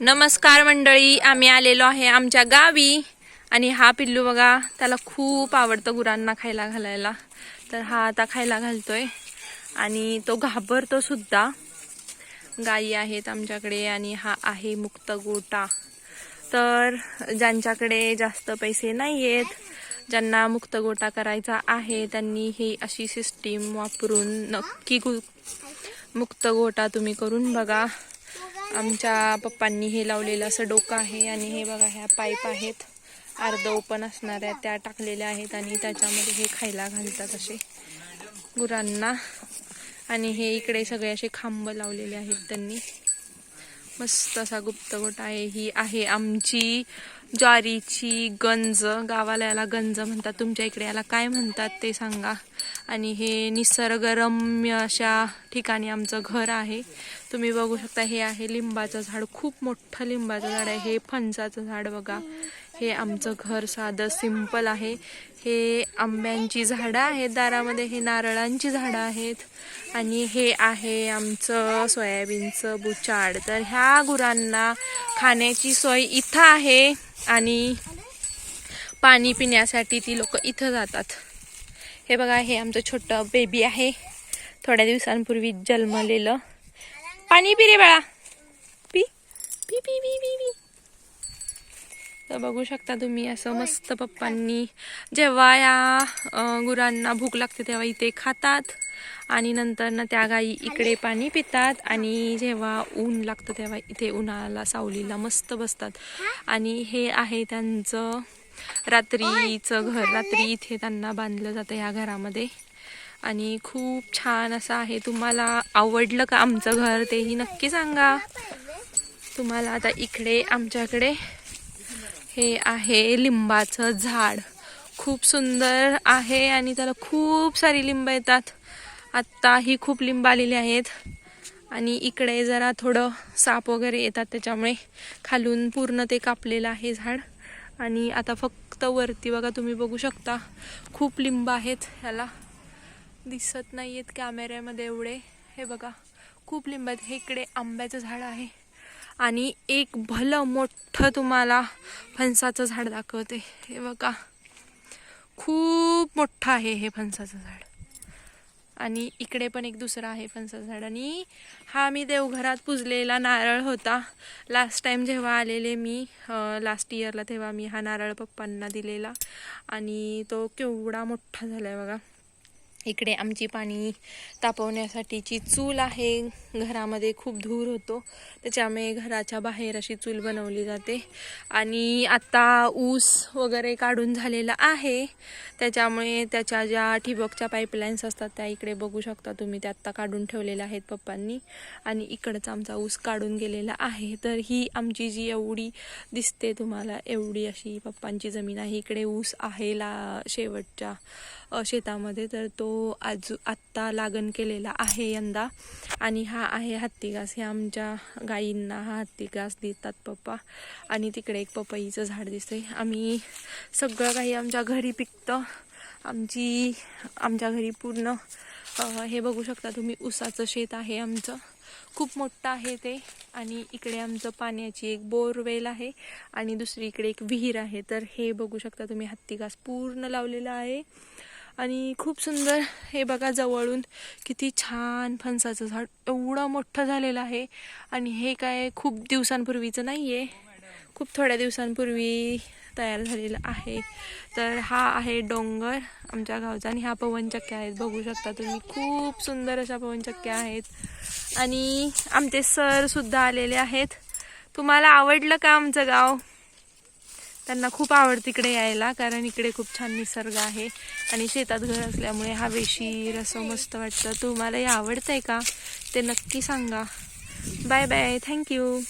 नमस्कार मंडळी आम्ही आलेलो आहे आमच्या गावी. आणि हा पिल्लू बघा त्याला खूप आवडतं गुरांना खायला घालायला. तर हा आता खायला घालतोय. आणि तो घाबरतो सुद्धा. गायी आहेत आमच्याकडे आणि हा आहे मुक्त गोटा. तर ज्यांच्याकडे जास्त पैसे नाही आहेत ज्यांना मुक्त गोटा करायचा आहे त्यांनी ही अशी सिस्टीम वापरून नक्की गु मुक्त गोटा तुम्ही करून बघा. आमच्या पप्पांनी हे लावलेलं असं डोकं आहे आणि हे बघा ह्या पाईप आहेत. अर्ध ओपन असणाऱ्या त्या टाकलेल्या आहेत आणि त्याच्यामध्ये हे खायला घालतात असे गुरांना. आणि हे इकडे सगळे असे खांब लावलेले आहेत त्यांनी. मस्त असा गुप्तगोट आहे. ही आहे आमची ज्वारीची गंज. गावाला याला गंज म्हणतात. तुमच्या इकडे याला काय म्हणतात ते सांगा. आणि हे निसर्गरम्य अशा ठिकाणी आमचं घर आहे. तुम्ही बघू शकता हे आहे लिंबाचं झाड. खूप मोठं लिंबाचं झाड आहे. हे फणसाचं झाड बघा. हे आमचं घर साधं सिंपल आहे. हे आंब्यांची झाडं आहेत दारामध्ये. हे नारळांची झाडं आहेत. आणि हे आहे आमचं सोयाबीनचं बुचाड. तर ह्या गुरांना खाण्याची सोय इथं आहे आणि पाणी पिण्यासाठी ती लोक इथं जातात. हे बघा हे आमचं छोटं बेबी आहे. थोड्या दिवसांपूर्वी जन्मलेलं. पाणी पी रे बाळा. पी. पी पी पी पी पी. तर बघू शकता तुम्ही असं मस्त पप्पांनी जेव्हा या गुरांना भूक लागते तेव्हा इथे खातात आणि नंतर ना त्या गाई इकडे पाणी पितात आणि जेव्हा ऊन लागतं तेव्हा इथे उन्हाळ्याला सावलीला मस्त बसतात. आणि हे आहे त्यांचं रात्रीचं घर रात्री इथे त्यांना बांधलं जातं ह्या घरामध्ये. आणि खूप छान असं आहे. तुम्हाला आवडलं का आमचं घर तेही नक्की सांगा. तुम्हाला आता इकडे आमच्याकडे हे आहे लिंबाचं झाड. खूप सुंदर आहे आणि त्याला खूप सारी लिंब येतात. आत्ताही खूप लिंब आलेली आहेत. आणि इकडे जरा थोडं साप वगैरे येतात त्याच्यामुळे खालून पूर्ण ते कापलेलं आहे झाड. आणि आता फक्त वरती बघा तुम्ही बघू शकता खूप लिंब आहेत ह्याला. दिसत नाही आहेत कॅमेऱ्यामध्ये एवढे. हे बघा खूप लिंब आहेत. हे इकडे आंब्याचं झाड आहे. आणि एक भलं मोठं तुम्हाला फणसाचं झाड दाखवते. हे बघा खूप मोठं आहे हे फणसाचं झाड. आणि इकडे पण एक दुसरा आहे फणसा झाड. आणि हा मी देवघरात पुजलेला नारळ होता. लास्ट टाइम जेव्हा आलेले मी लास्ट इयरला तेव्हा मी हा नारळ पप्पांना दिलेला. आणि तो केवढा मोठा झाला आहे बघा. इकडे आमची पाणी तापवण्यासाठीची चूल आहे. घरामध्ये खूप धूर होतो. त्याच्यामुळे घराच्या बाहेर अशी चूल बनवली जाते. आणि आत्ता ऊस वगैरे काढून झालेला आहे. त्याच्यामुळे त्याच्या ज्या ठिबकच्या पाईपलाईन्स असतात त्या इकडे बघू शकता तुम्ही. त्या आत्ता काढून ठेवलेल्या आहेत पप्पांनी. आणि इकडचा आमचा ऊस काढून गेलेला आहे. तर ही आमची जी एवढी दिसते तुम्हाला एवढी अशी पप्पांची जमीन आहे. इकडे ऊस आहे ला शेवटच्या शेतामध्ये. तर तो आजू आत्ता लागण केलेला आहे यंदा. आणि हा आहे हत्ती घास हे आमच्या गायींना हा हत्ती घास देतात पप्पा. आणि तिकडे एक पपईचं झाड दिसतंय. आम्ही सगळं काही आमच्या घरी पिकतं. आमची आमच्या घरी पूर्ण हे बघू शकता तुम्ही ऊसाचं शेत आहे आमचं. खूप मोठं आहे ते. आणि इकडे आमचं पाण्याची एक बोरवेल आहे. आणि दुसरीकडे एक विहीर आहे. तर हे बघू शकता तुम्ही हत्ती घास पूर्ण लावलेला आहे. आणि खूप सुंदर हे बघा जवळून किती छान फणसाचं झाड. एवढं मोठं झालेलं आहे. आणि हे काय खूप दिवसांपूर्वीचं नाही आहे खूप थोड्या दिवसांपूर्वी तयार झालेलं आहे. तर हा आहे डोंगर आमच्या गावचा आणि ह्या पवनचक्क्या आहेत. बघू शकता तुम्ही खूप सुंदर अशा पवनचक्क्या आहेत. आणि आमचे सरसुद्धा आलेले आहेत. तुम्हाला आवडलं का आमचं गाव? त्यांना खूप आवड तिकडे यायला कारण इकडे खूप छान निसर्ग आहे आणि शेतात घर असल्यामुळे हवेशीर असं मस्त वाटतं. तुम्हाला हे आवडतंय का? ते नक्की सांगा. Bye bye. थँक्यू